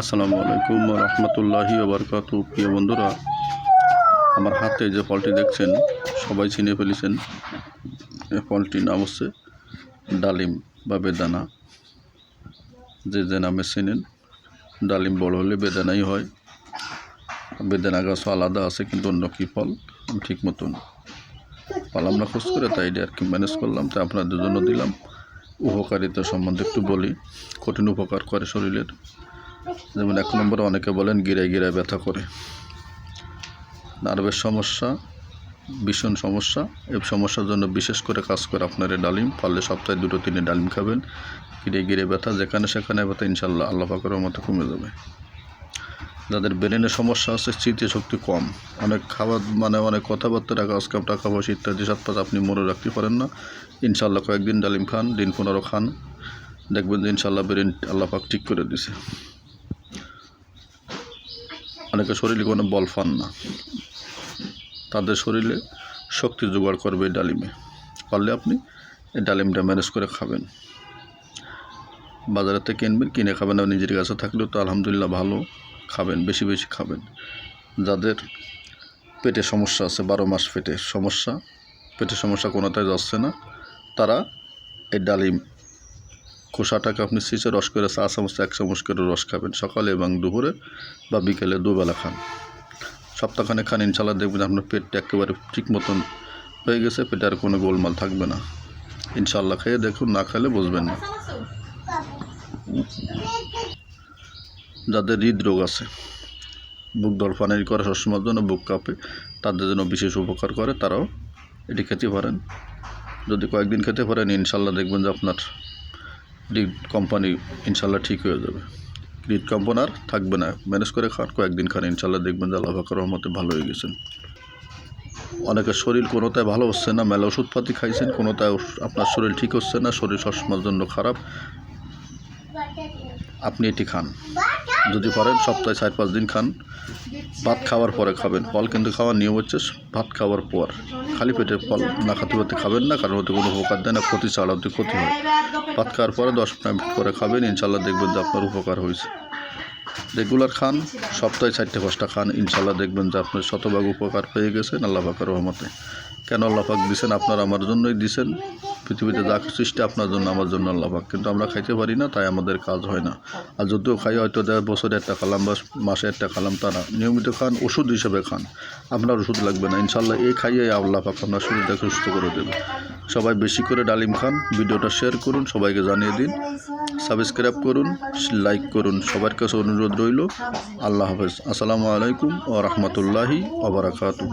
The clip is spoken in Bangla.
আসসালামু আলাইকুম রহমতুল্লাহি ওবরকাত প্রিয় বন্ধুরা, আমার হাতে যে ফলটি দেখছেন, সবাই চিনে ফেলেছেন ফলটির নাম হচ্ছে ডালিম বা বেদানা। যে যে নামে চেনেন, ডালিম বড় হলে বেদানাই হয়। বেদানা গাছও আলাদা আছে, কিন্তু অন্য কী ফল? ঠিক মতন পালাম না খোঁজ করে, তাই আর কি ম্যানেজ করলাম তাই আপনাদের জন্য দিলাম। উপকারিতা সম্বন্ধে একটু বলি। কঠিন উপকার করে শরীরের। যেমন এক নম্বরে অনেকে বলেন গিরায় গিরায় ব্যথা করে। নার্ভের সমস্যা, ভীষণ সমস্যা। এই সমস্যার জন্য বিশেষ করে কাজ করে আপনার ডালিম, পারলে সপ্তাহে দুটো তিনে ডালিম খাবেন। গিরে গিরে ব্যথা, যেখানে সেখানে ব্যথা ইনশাল্লাহ আল্লাহ পাকের মতো কমে যাবে। যাদের ব্রেনের সমস্যা আছে, স্মৃতি শক্তি কম। অনেক খাবার মানে অনেক কথাবার্তা, টাকা, আজকাল টাকা পয়সা ইত্যাদি সাতপাত আপনি মনে রাখতে পারেন না। ইনশাল্লাহ কয়েকদিন ডালিম খান, দিন পনেরো খান। দেখবেন যে ইনশাল্লাহ ব্রেন আল্লাহ পাক ঠিক করে দিছে। অনেকে শরীরে কোনো বল পান না। তাদের শরীরে শক্তি জোগাড় করবে এই ডালিমে। পারলে আপনি এই ডালিমটা ম্যানেজ করে খাবেন। বাজারে থেকে কিনবেন, কিনে খাবেন আর নিজের কাছে থাকলেও তো আলহামদুলিল্লাহ ভালো খাবেন, বেশি বেশি খাবেন। যাদের পেটে সমস্যা আছে, বারো মাস পেটে সমস্যা, পেটের সমস্যা কোনোটাই যাচ্ছে না, তারা এই ডালিম খোসাটাকে আপনি সিসে রস করে চা চামচ, এক চামচ করে রস খাবেন সকালে এবং দুপুরে বা বিকেলে দুবেলা খান। সপ্তাহখানে খান ইনশাল্লাহ দেখবেন আপনার পেটটা একেবারে ঠিক মতন হয়ে গেছে, পেটে আর কোনো গোলমাল থাকবে না। ইনশাল্লাহ খেয়ে দেখুন, না খেলে বুঝবেন না। যাদের হৃদরোগ আছে, বুক দরফানি করে সবসময়ের জন্য, বুক কাঁপে, তাদের জন্য বিশেষ উপকার করে, তারাও এটি খেতে পারেন। যদি কয়েকদিন খেতে পারেন ইনশাল্লাহ দেখবেন যে আপনার হৃদ কোম্পানি ইনশাল্লাহ ঠিক হয়ে যাবে। ক্রিট কোম্পানি আর থাকবে না। ম্যানেজ করে খান, কয়েকদিন খান, ইনশাল্লাহ দেখবেন যে আল্লাহ করার রহমতে ভালো হয়ে গেছেন। অনেকের শরীর কোনোটায় ভালো হচ্ছে না, মেলা ওষুধপাতি খাইছেন, কোনোটায় আপনার শরীর ঠিক হচ্ছে না, শরীর সবসময়ের জন্য খারাপ। আপনি এটি খান। যদি পারেন, সপ্তাহে চার পাঁচ দিন খান। ভাত খাওয়ার পরে খাবেন। ফল কিন্তু খাওয়ার নিয়ম হচ্ছে ভাত খাওয়ার পর। খালি পেটে ফল না খাতে পাতে খাবেন না কারণ ওতে কোনো উপকার দেয় না, ক্ষতি ছাড়া ওতে ক্ষতি হয়। ভাত খাওয়ার পরে দশ মিনিট পরে খাবেন, ইনশাল্লাহ দেখবেন যে আপনার উপকার হয়েছে। রেগুলার খান, সপ্তাহে চারটে পাঁচটা খান, ইনশাল্লাহ দেখবেন যে আপনার শতভাগ উপকার পেয়ে গেছেন আল্লাহ পাকের রহমতে। কেন আল্লাহ পাক দিছেন? আপনার আমার জন্যই দিছেন। পৃথিবীতে যা সৃষ্টি আপনার জন্য, আমার জন্য আল্লাহফাক কিন্তু আমরা খাইতে পারি না, তাই আমাদের কাজ হয় না। আর যদিও খাই, হয়তো দেড় বছরে একটা খালাম বা মাসে একটা খালাম তা না নিয়মিত খান, ওষুধ হিসেবে খান। আপনার ওষুধ লাগবে না। ইনশাল্লাহ এই খাইয়ে আল্লাহ পাক আপনার শরীরটাকে সুস্থ করে দেবে। সবাই বেশি করে ডালিম খান, ভিডিওটা শেয়ার করুন, সবাইকে জানিয়ে দিন। সাবস্ক্রাইব করুন লাইক করুন। সবার কাছে অনুরোধ রইল, আল্লাহ হাফেজ। আসসালামু আলাইকুম ও রহমতুল্লাহি ওবরাকাতু